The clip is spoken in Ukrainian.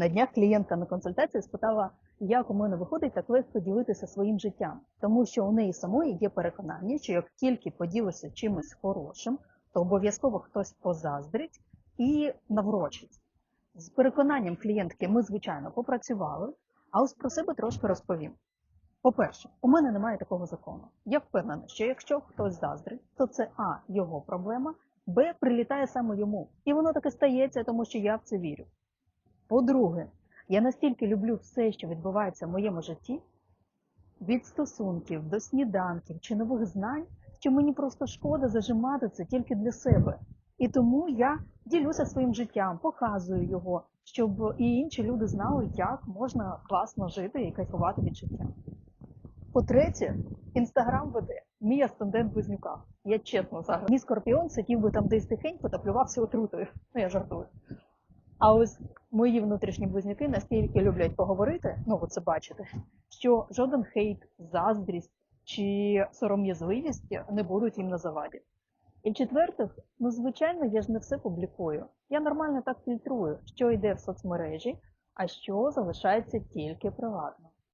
На днях клієнтка на консультації спитала, як у мене виходить так легко ділитися своїм життям, тому що у неї самої є переконання, що як тільки поділися чимось хорошим, то обов'язково хтось позаздрить і наврочить. З переконанням клієнтки ми, звичайно, попрацювали, а ось про себе трошки розповім. По-перше, у мене немає такого закону. Я впевнена, що якщо хтось заздрить, то це А його проблема, Б прилітає саме йому. І воно таки стається, тому що я в це вірю. По-друге, я настільки люблю все, що відбувається в моєму житті, від стосунків до сніданків чи нових знань, що мені просто шкода зажимати це тільки для себе. І тому я ділюся своїм життям, показую його, щоб і інші люди знали, як можна класно жити і кайфувати від життя. По-третє, інстаграм веде мій астендент Близнюка. Я чесно зараз. Мій скорпіон сидів би там десь тихенько та плювався отрутою. Ну я жартую. А ось мої внутрішні близнюки настільки люблять поговорити, ну от це бачите, що жоден хейт, заздрість чи сором'язливість не будуть їм на заваді. І в-четвертих, ну звичайно, я ж не все публікую. Я нормально так фільтрую, що йде в соцмережі, а що залишається тільки приватно.